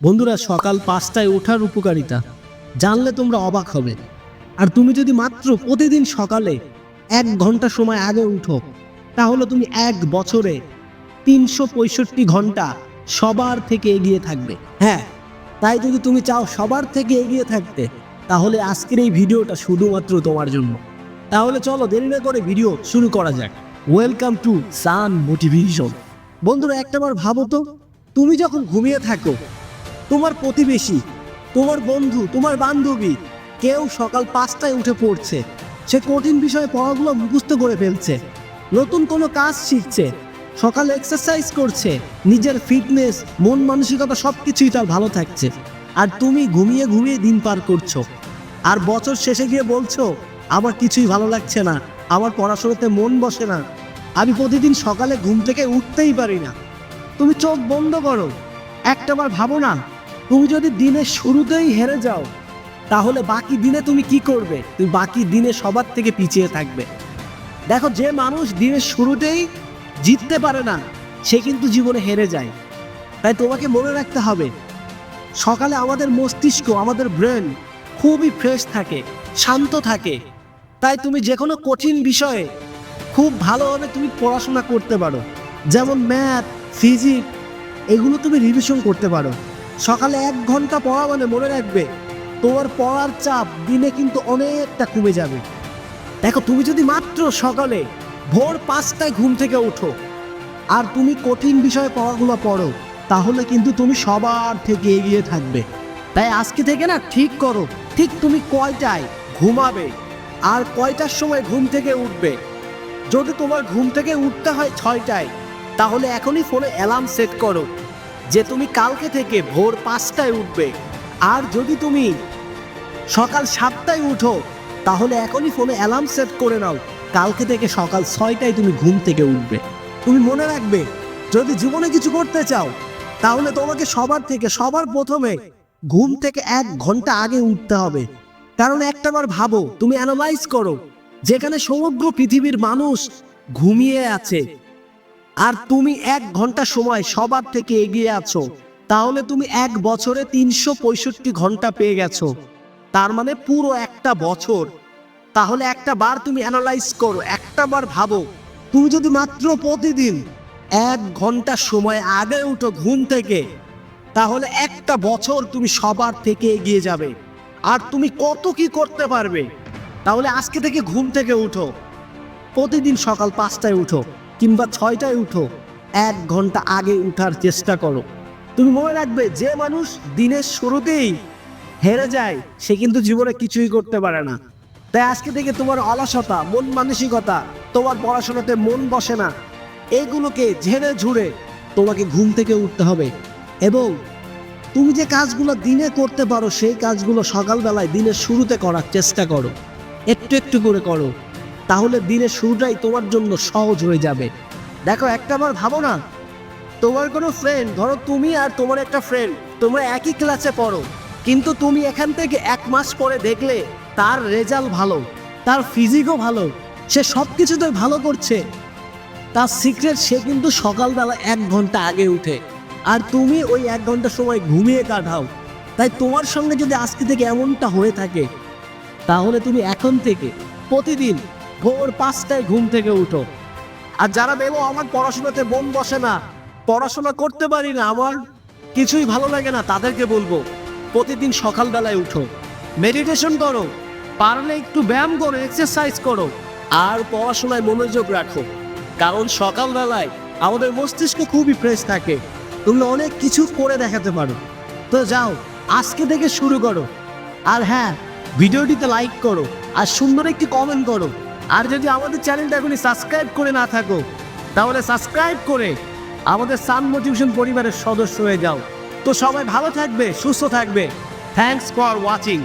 বন্ধুরা, সকাল পাঁচটায় ওঠার উপকারিতা। জানলে তোমরা অবাক হবে। আর তুমি যদি মাত্র প্রতিদিন সকালে এক ঘণ্টা সময় আগে উঠো, তাহলে তুমি এক বছরে তিনশো পঁয়ষট্টি ঘণ্টা সবার থেকে এগিয়ে থাকবে। হ্যাঁ তাই যদি তুমি চাও সবার থেকে এগিয়ে থাকতে, তাহলে আজকের এই ভিডিওটা শুধুমাত্র তোমার জন্য। তাহলে চলো দেরি না করে ভিডিও শুরু করা যাক। ওয়েলকাম টু সান মোটিভেশন বন্ধুরা, একটাবার ভাবো তো, তুমি যখন ঘুমিয়ে থাকো তোমার প্রতিবেশী, তোমার বন্ধু, তোমার বান্ধবী, কেউ সকাল পাঁচটায় উঠে পড়ছে। সে কঠিন বিষয়ে পড়াগুলো মুখস্থ করে ফেলছে। নতুন কোনো কাজ শিখছে। সকালে এক্সারসাইজ করছে। নিজের ফিটনেস মন মানসিকতা সব কিছুই তার ভালো থাকছে। আর তুমি ঘুমিয়ে ঘুমিয়ে দিন পার করছ। আর বছর শেষে গিয়ে বলছো, আমার কিছুই ভালো লাগছে না। আমার পড়াশোনাতে মন বসে না। আমি প্রতিদিন সকালে ঘুম থেকে উঠতেই পারি না। তুমি চোখ বন্ধ করো। একটাবার ভাবো না তুমি যদি দিনের শুরুতেই হেরে যাও, তাহলে বাকি দিনে তুমি কি করবে? তুমি বাকি দিনে সবার থেকে পিছিয়ে থাকবে। দেখো, যে মানুষ দিনের শুরুতেই জিততে পারে না, সে কিন্তু জীবনে হেরে যায়। তাই তোমাকে মনে রাখতে হবে, সকালে আমাদের মস্তিষ্ক, আমাদের ব্রেন খুবই ফ্রেশ থাকে, শান্ত থাকে। তাই তুমি যে কোনো কঠিন বিষয়ে খুব ভালোভাবে তুমি পড়াশোনা করতে পারো। যেমন ম্যাথ, ফিজিক্স, এগুলো তুমি রিভিশন করতে পারো। সকালে এক ঘণ্টা পড়া মানে মনে রাখবে, তোমার পড়ার চাপ দিনে কিন্তু অনেকটা কমে যাবে। দেখো, তুমি যদি মাত্র সকালে ভোর পাঁচটায় ঘুম থেকে ওঠো, আর তুমি কঠিন বিষয়ে পড়াগুলো পড়ো, তাহলে কিন্তু তুমি সবার থেকে এগিয়ে থাকবে। তাই আজকে থেকে না ঠিক করো, ঠিক তুমি কয়টায় ঘুমাবে আর কয়টার সময় ঘুম থেকে উঠবে। যদি তোমার ঘুম থেকে উঠতে হয় ছয়টায়, তাহলে এখনই ফোনে অ্যালার্ম সেট করো। যে তুমি কালকে থেকে ভোর পাঁচটায় উঠবে। আর যদি তুমি সকাল সাতটায় উঠো, তাহলে এখনই ফোনে অ্যালার্ম সেট করে নাও। কালকে থেকে সকাল ছয়টায় তুমি ঘুম থেকে উঠবে। তুমি মনে রাখবে, যদি জীবনে কিছু করতে চাও, তাহলে তোমাকে সবার থেকে, সবার প্রথমে ঘুম থেকে এক ঘণ্টা আগে উঠতে হবে। কারণ একটাবার ভাবো, তুমি অ্যানালাইজ করো, যেখানে সমগ্র পৃথিবীর মানুষ ঘুমিয়ে আছে আর তুমি এক ঘণ্টা সময় সবার থেকে এগিয়ে আছো, তাহলে তুমি এক বছরে তিনশো পঁয়ষট্টি ঘণ্টা পেয়ে গেছো। তার মানে পুরো একটা বছর। তাহলে একটা বার তুমি অ্যানালাইজ করো, একটা বার ভাবো, তুমি যদি মাত্র প্রতিদিন এক ঘণ্টা সময় আগে উঠো ঘুম থেকে, তাহলে একটা বছর তুমি সবার থেকে এগিয়ে যাবে। আর তুমি কত কি করতে পারবে? তাহলে আজকে থেকে ঘুম থেকে উঠো। প্রতিদিন সকাল পাঁচটায় উঠো। কিংবা ছয়টায় উঠো। এক ঘণ্টা আগে উঠার চেষ্টা করো। তুমি মনে রাখবে, যে মানুষ দিনের শুরুতেই হেরে যায়, সে কিন্তু জীবনে কিছুই করতে পারে না। তাই আজকে থেকে তোমার অলসতা, মন মানসিকতা, তোমার পড়াশোনাতে মন বসে না। এগুলোকে ঝেড়ে ঝুড়ে তোমাকে ঘুম থেকে উঠতে হবে। এবং তুমি যে কাজগুলো দিনে করতে পারো, সেই কাজগুলো সকালবেলায় দিনের শুরুতে করার চেষ্টা করো। একটু একটু করে করো। তাহলে দিনের শুরুটাই তোমার জন্য সহজ হয়ে যাবে। দেখো, একটা বার ভাবো না, তোমার কোনো ফ্রেন্ড ধরো তুমি আর তোমার একটা ফ্রেন্ড তোমরা একই ক্লাসে পড়ো, কিন্তু তুমি এখান থেকে এক মাস পরে দেখলে তার রেজাল্ট ভালো, তার ফিজিকও ভালো, সে সব কিছুতে ভালো করছে। তার সিক্রেট সে কিন্তু সকালবেলা এক ঘণ্টা আগে উঠে, আর তুমি ওই এক ঘণ্টা সময় ঘুমিয়ে কাটাও। তাই তোমার সঙ্গে যদি আজকে থেকে এমনটা হয়ে থাকে, তাহলে তুমি এখন থেকে প্রতিদিন ভোর পাঁচটায় ঘুম থেকে উঠো। আর যারা বেবো আমার পড়াশোনাতে মন বসে না, পড়াশোনা করতে পারি না, আমার কিছুই ভালো লাগে না, তাদেরকে বলব, প্রতিদিন সকালবেলায় উঠো। মেডিটেশন করো, পারলে একটু ব্যায়াম করো এক্সারসাইজ করো, আর পড়াশোনায় মনোযোগ রাখো। কারণ সকালবেলায় আমাদের মস্তিষ্ক খুবই ফ্রেশ থাকে তুমি অনেক কিছু করে দেখাতে পারো। তো যাও, আজকে থেকে শুরু করো। আর হ্যাঁ ভিডিওটিতে লাইক করো, আর সুন্দর একটি কমেন্ট করো। আর যদি আমাদের চ্যানেলটা এখনই সাবস্ক্রাইব করে না থাকো, তাহলে সাবস্ক্রাইব করে আমাদের সান মোটিভেশন পরিবারের সদস্য হয়ে যাও। তো সবাই ভালো থাকবে, সুস্থ থাকবে। Thanks for watching